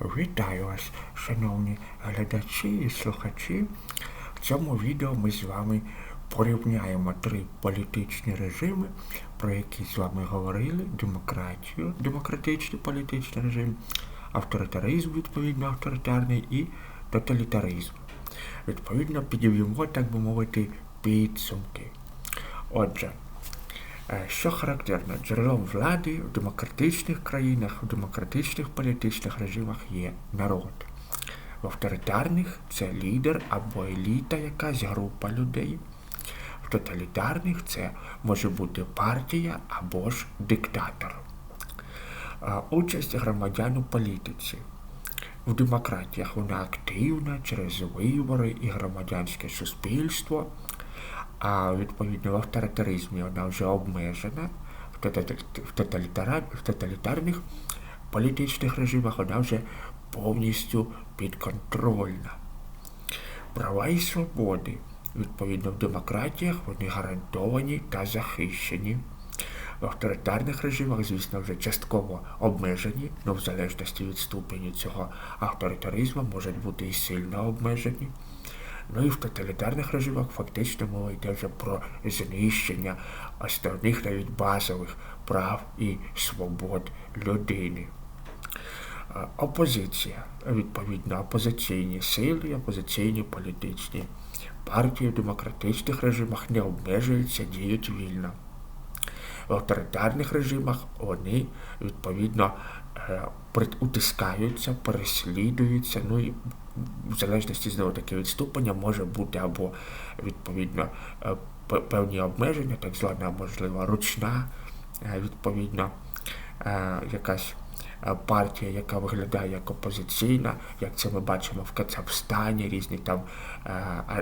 Вітаю вас, шановні глядачі і слухачі. В цьому відео ми з вами порівняємо три політичні режими, про які з вами говорили: демократію, демократичний політичний режим, авторитаризм, відповідно, авторитарний і тоталітаризм. Відповідно, підіб'ємо, так би мовити, підсумки. Отже, Що характерно, джерелом влади в демократичних країнах, в демократичних політичних режимах є народ. В авторитарних це лідер або еліта, якась група людей. В тоталітарних це може бути партія або ж диктатор. Е, Участь громадян у політиці. В демократіях вона активна через вибори і громадянське суспільство а відповідно в авторитаризмі вона вже обмежена, в, тоталітар... в тоталітарних політичних режимах вона вже повністю підконтрольна. Права і свободи, відповідно, в демократіях вони гарантовані та захищені. В авторитарних режимах, звісно, вже частково обмежені, але в залежності від ступеню цього авторитаризму можуть бути і сильно обмежені. Ну і в тоталітарних режимах фактично мова йде вже про знищення основних навіть базових прав і свобод людини. Опозиція, відповідно, опозиційні сили, опозиційні політичні партії в демократичних режимах не обмежуються, діють вільно. В авторитарних режимах вони відповідно утискаються, переслідуються, ну і в залежності знову таки від ступеня може бути або відповідно е, певні обмеження, так звана, можливо, ручна, е, відповідно, якась партія, яка виглядає як опозиційна, як це ми бачимо в Кацапстані, різні там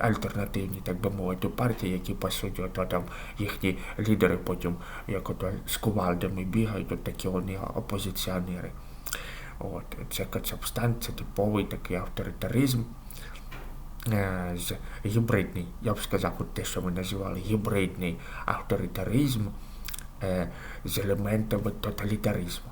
альтернативні, так би мовити, партії, які по суті, ото там їхні лідери потім як ото з кувалдами бігають, от такі вони опозиціонери. От, Це Кацапстан, це типовий такий авторитаризм. З гібридний, я б сказав, от те, що ми називали гібридний авторитаризм з елементами тоталітаризму.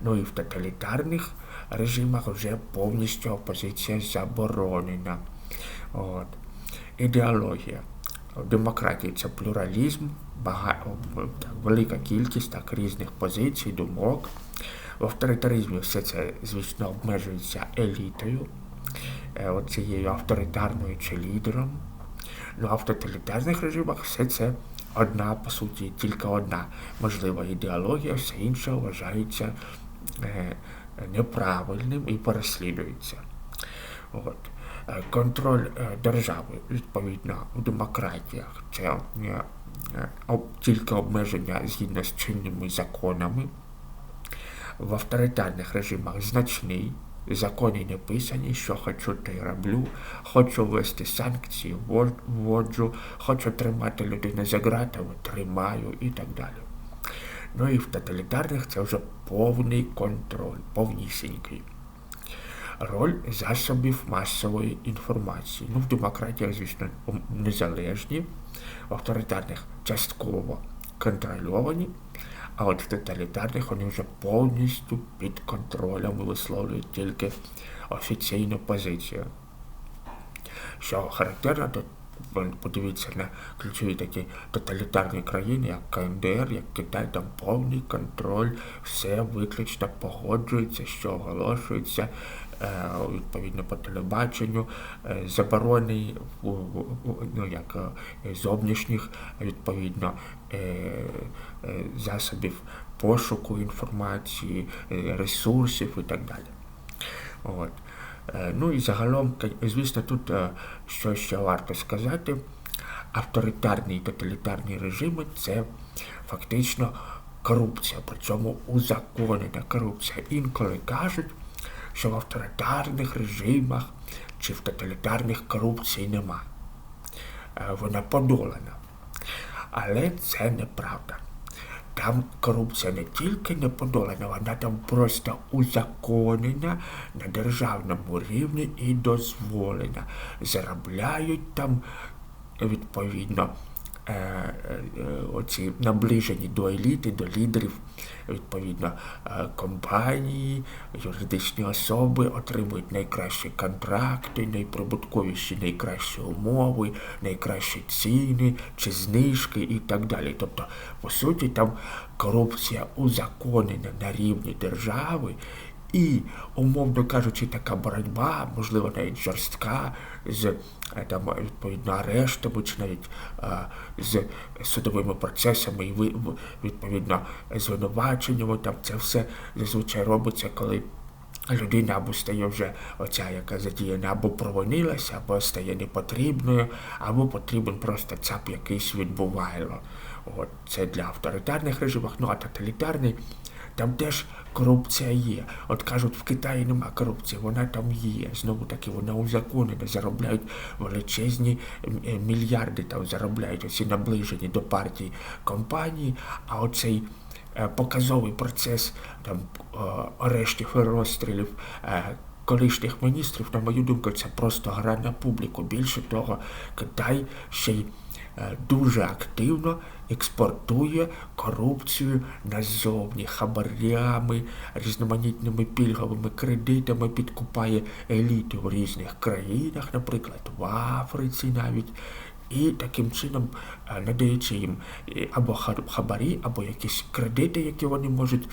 Ну і в тоталітарних режимах вже повністю опозиція заборонена. От. Ідеологія. В демократії це плюралізм, багато, велика кількість так, різних позицій, думок. В авторитаризмі все це, звісно, обмежується елітою, е, цією авторитарною чи лідером. Ну а в тоталітарних режимах все це одна, по суті, тільки одна можлива ідеологія, все інше вважається неправильним і переслідується. От. Е, контроль держави, відповідно, в демократіях це тільки обмеження згідно з чинними законами в авторитарних режимах значний. Закони не писані, що хочу, то й роблю, хочу ввести санкції, вводжу, хочу тримати людину за ґратами, тримаю і так далі. Ну і в тоталітарних це вже повний контроль, повнісінький. Роль засобів масової інформації. Ну, в демократіях, звісно, незалежні, в авторитарних частково контрольовані. А от в тоталітарних вони вже повністю під контролем висловлюють тільки офіційну позицію. Що характерно, то подивіться на ключові такі тоталітарні країни, як КНДР, як Китай, там повний контроль, все виключно погоджується, що оголошується. Е, відповідно по телебаченню, е, заборони ну, як е, зовнішніх відповідно засобів пошуку інформації, ресурсів і так далі. От. Ну і загалом, звісно, тут що ще варто сказати, авторитарні і тоталітарні режими це фактично корупція, причому узаконена корупція. Інколи кажуть, що в авторитарних режимах чи в тоталітарних корупції нема. Е, вона подолана. Але це неправда. Там корупція не тільки не подолана, вона там просто узаконена на державному рівні і дозволена. Заробляють там, відповідно, оці наближені до еліти, до лідерів, відповідно, компанії, юридичні особи отримують найкращі контракти, найприбутковіші, найкращі умови, найкращі ціни чи знижки і так далі. Тобто, по суті, там корупція узаконена на рівні держави. І, умовно кажучи, така боротьба, можливо, навіть жорстка, з е, там, відповідно арештами, чи навіть з судовими процесами і відповідно звинуваченнями. Там це все зазвичай робиться, коли людина або стає вже оця, яка задіяна, або провинилася, або стає непотрібною, або потрібен просто цап якийсь відбувайло. От Це для авторитарних режимів, ну а тоталітарний. Там теж корупція є. От кажуть, в Китаї нема корупції, вона там є. Знову таки, вона узаконена, заробляють величезні е, мільярди, там заробляють оці наближені до партії компанії, а оцей е, показовий процес там е, арештів і розстрілів. Колишніх міністрів, на мою думку, це просто гра на публіку. Більше того, Китай ще й дуже активно експортує корупцію назовні, хабарями, різноманітними пільговими кредитами, підкупає еліти в різних країнах, наприклад, в Африці навіть. І таким чином надаючи їм або хабарі, або якісь кредити, які вони можуть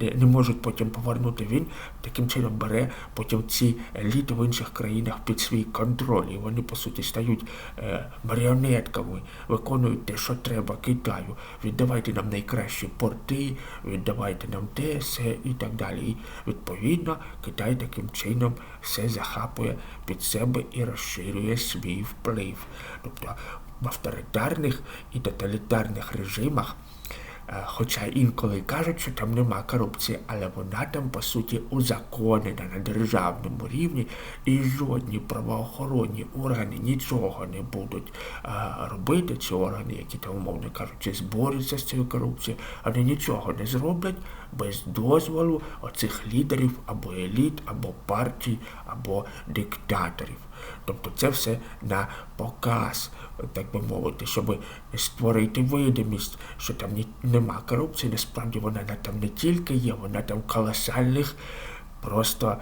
не, не можуть потім повернути. Він таким чином бере потім ці еліти в інших країнах під свій контроль. І вони, по суті, стають е, маріонетками, виконують те, що треба Китаю. Віддавайте нам найкращі порти, віддавайте нам те, все і так далі. І відповідно Китай таким чином все захапує під себе і розширює свій вплив. Тобто в авторитарних і тоталітарних режимах. Е, хоча інколи кажуть, що там нема корупції, але вона там, по суті, узаконена на державному рівні, і жодні правоохоронні органи нічого не будуть е, робити. Ці органи, які там, умовно кажучи, зборються з цією корупцією, вони нічого не зроблять без дозволу оцих лідерів або еліт, або партій, або диктаторів. Тобто це все на показ, так би мовити, щоб створити видимість, що там нема корупції, насправді вона там не тільки є, вона там колосальних, просто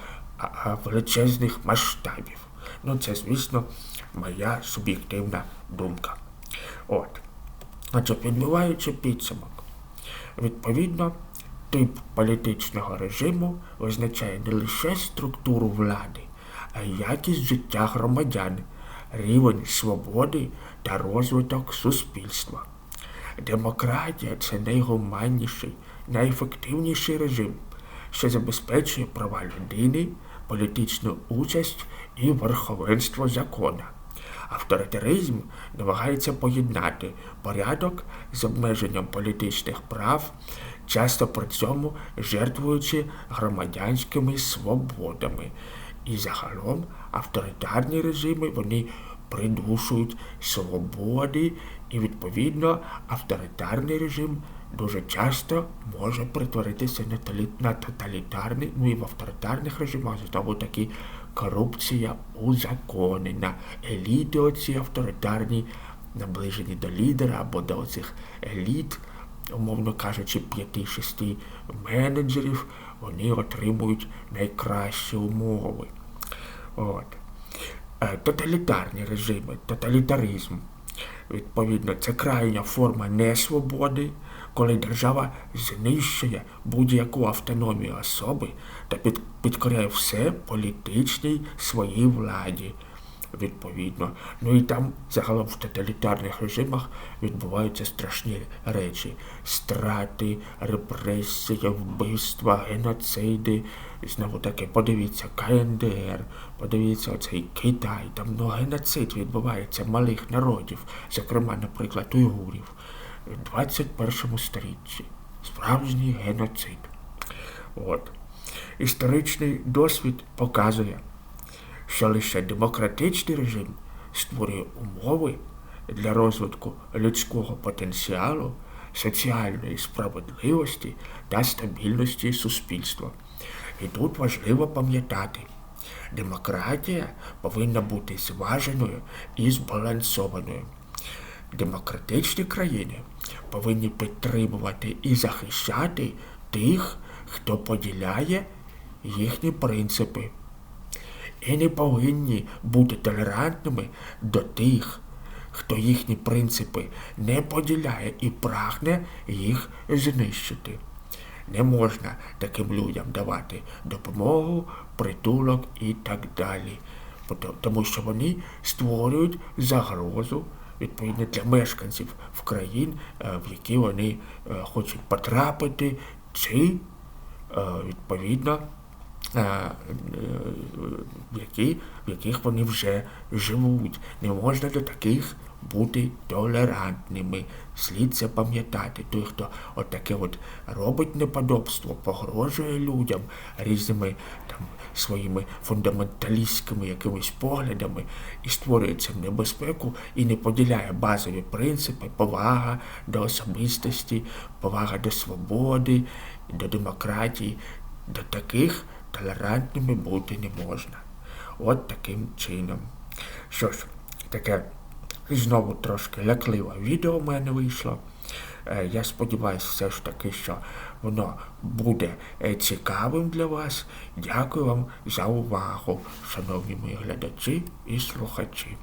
величезних масштабів. Ну, це, звісно, моя суб'єктивна думка. От. Значить, підбиваючи підсумок, відповідно, тип політичного режиму визначає не лише структуру влади якість життя громадян, рівень свободи та розвиток суспільства. Демократія це найгуманніший, найефективніший режим, що забезпечує права людини, політичну участь і верховенство закона. Авторитаризм намагається поєднати порядок з обмеженням політичних прав, часто при цьому жертвуючи громадянськими свободами. І загалом авторитарні режими вони придушують свободи, і, відповідно, авторитарний режим дуже часто може притворитися на тоталітарний, ну і в авторитарних режимах знову таки корупція узаконена. Еліти оці авторитарні, наближені до лідера або до цих еліт, умовно кажучи, п'яти-шести менеджерів вони отримують найкращі умови. От. Е, тоталітарні режими, тоталітаризм. Відповідно, це крайня форма несвободи, коли держава знищує будь-яку автономію особи та підкоряє все політичній своїй владі відповідно. Ну і там загалом в тоталітарних режимах відбуваються страшні речі: страти, репресії, вбивства, геноциди. Знову таки, подивіться, КНДР, подивіться оцей Китай, там ну, геноцид відбувається малих народів, зокрема, наприклад, уйгурів в 21 столітті. Справжній геноцид. От. Історичний досвід показує що лише демократичний режим створює умови для розвитку людського потенціалу, соціальної справедливості та стабільності суспільства. І тут важливо пам'ятати, демократія повинна бути зваженою і збалансованою. демократичні країни повинні підтримувати і захищати тих, хто поділяє їхні принципи. І не повинні бути толерантними до тих, хто їхні принципи не поділяє і прагне їх знищити. Не можна таким людям давати допомогу, притулок і так далі, тому що вони створюють загрозу відповідно для мешканців в країн, е, в які вони е, хочуть потрапити, чи е, відповідно які, в яких вони вже живуть. Не можна до таких бути толерантними. Слід це пам'ятати. Той, хто от таке от робить неподобство, погрожує людям різними там своїми фундаменталістськими якимись поглядами і створює цим небезпеку і не поділяє базові принципи, повага до особистості, повага до свободи, до демократії. До таких толерантними бути не можна. От таким чином. Що ж, таке знову трошки лякливе відео в мене вийшло. Е, Я сподіваюся, все ж таки, що воно буде е, цікавим для вас. Дякую вам за увагу, шановні мої глядачі і слухачі.